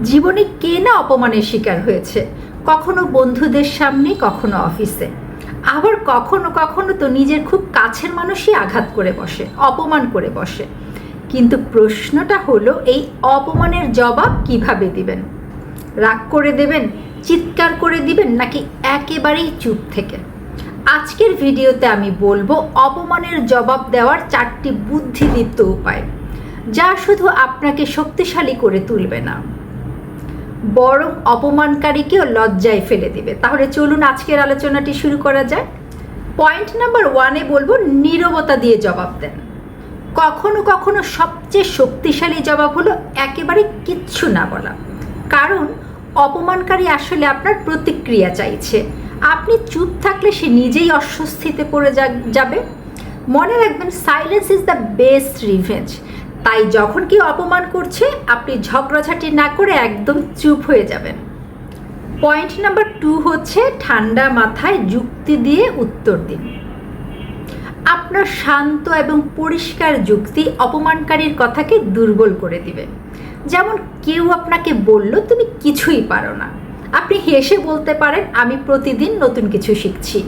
জীবনে কে না অপমানের শিকার হয়েছে? কখনো বন্ধুদের সামনে, কখনো অফিসে। আবার কখনো কখনো তো নিজের খুব কাছের মানুষই আঘাত করে বসে, অপমান করে বসে। কিন্তু প্রশ্নটা হলো, এই অপমানের জবাব কীভাবে দিবেন? রাগ করে দেবেন, চিৎকার করে দিবেন, নাকি একেবারেই চুপ থেকে? আজকের ভিডিওতে আমি বলব, অপমানের জবাব দেওয়ার চারটি বুদ্ধিদীপ্ত উপায়, যা শুধু আপনাকে শক্তিশালী করে তুলবে না। বরং অপমানকারীকেও লজ্জায় ফেলে দিবে। তাহলে চলুন আজকের আলোচনাটি শুরু করা যায় পয়েন্ট নাম্বার ওয়ানে বলব, নীরবতা দিয়ে জবাব দেন। কখনো কখনো সবচেয়ে শক্তিশালী জবাব হলো একেবারে কিচ্ছু না বলা। কারণ অপমানকারী আসলে আপনার প্রতিক্রিয়া চাইছে। আপনি চুপ থাকলে সে নিজেই অস্বস্তিতে পড়ে যাবে। মনে রাখবেন silence is the best revenge তাই যখন কেউ অপমান করছে, আপনি ঝগড়াঝাটি না করে একদম চুপ হয়ে যাবেন। পয়েন্ট নাম্বার টু হচ্ছে ঠান্ডা মাথায় যুক্তি দিয়ে উত্তর দিন। আপনার শান্ত এবং পরিষ্কার যুক্তি অপমানকারীর কথাকে দুর্বল করে দিবে। যেমন কেউ আপনাকে বলল, তুমি কিছুই পারো না। আপনি হেসে বলতে পারেন, আমি প্রতিদিন নতুন কিছু শিখছি।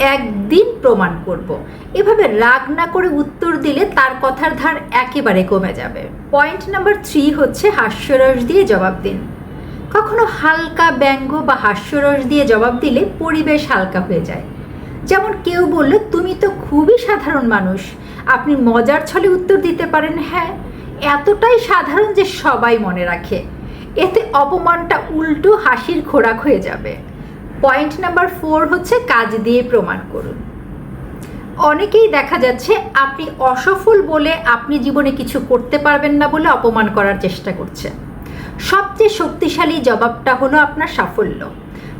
একদিন প্রমাণ করব। এভাবে রাগ না করে উত্তর দিলে তার কথার ধার একেবারে কমে যাবে। পয়েন্ট নাম্বার থ্রি হচ্ছে হাস্যরস দিয়ে জবাব দিন। কখনো হালকা ব্যঙ্গ বা হাস্যরস দিয়ে জবাব দিলে পরিবেশ হালকা হয়ে যায়। যেমন কেউ বলল, তুমি তো খুবই সাধারণ মানুষ। আপনি মজার ছলে উত্তর দিতে পারেন। হ্যাঁ এতটাই সাধারণ যে সবাই মনে রাখে। এতে অপমানটা উল্টো হাসির খোরাক হয়ে যাবে। পয়েন্ট নাম্বার ফোর হচ্ছে কাজ দিয়ে প্রমাণ করুন। অনেকেই দেখা যাচ্ছে আপনি অসফল বলে আপনি জীবনে কিছু করতে পারবেন না বলে অপমান করার চেষ্টা করছে। সবচেয়ে শক্তিশালী জবাবটা হলো আপনার সাফল্য।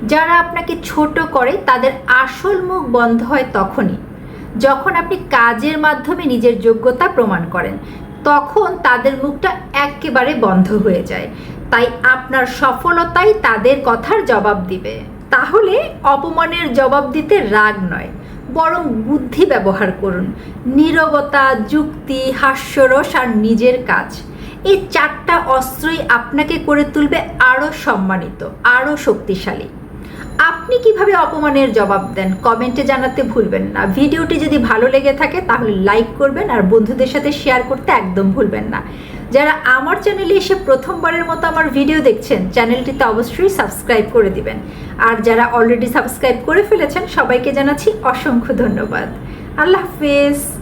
যারা আপনাকে ছোট করে, তাদের আসল মুখ বন্ধ হয় তখনই। যখন আপনি কাজের মাধ্যমে নিজের যোগ্যতা প্রমাণ করেন, তখন তাদের মুখটা একেবারে বন্ধ হয়ে যায়। তাই আপনার সফলতাই তাদের কথার জবাব দিবে। তাহলে অপমানের জবাব দিতে রাগ নয়, বরং বুদ্ধি ব্যবহার করুন। নীরবতা, যুক্তি, হাস্যরস আর নিজের কাজ, এই চারটা অস্ত্রই আপনাকে করে তুলবে আরও সম্মানিত আরও শক্তিশালী। আপনি কীভাবে অপমানের জবাব দেন? কমেন্টে জানাতে ভুলবেন না। ভিডিওটি যদি ভালো লেগে থাকে, তাহলে লাইক করবেন আর বন্ধুদের সাথে শেয়ার করতে একদম ভুলবেন না। যারা আমার চ্যানেলে এসে প্রথমবারের মতো আমার ভিডিও দেখছেন চ্যানেলটিতে অবশ্যই সাবস্ক্রাইব করে দিবেন। আর যারা অলরেডি সাবস্ক্রাইব করে ফেলেছেন, সবাইকে জানাচ্ছি অসংখ্য ধন্যবাদ। আল্লাহ হাফেজ।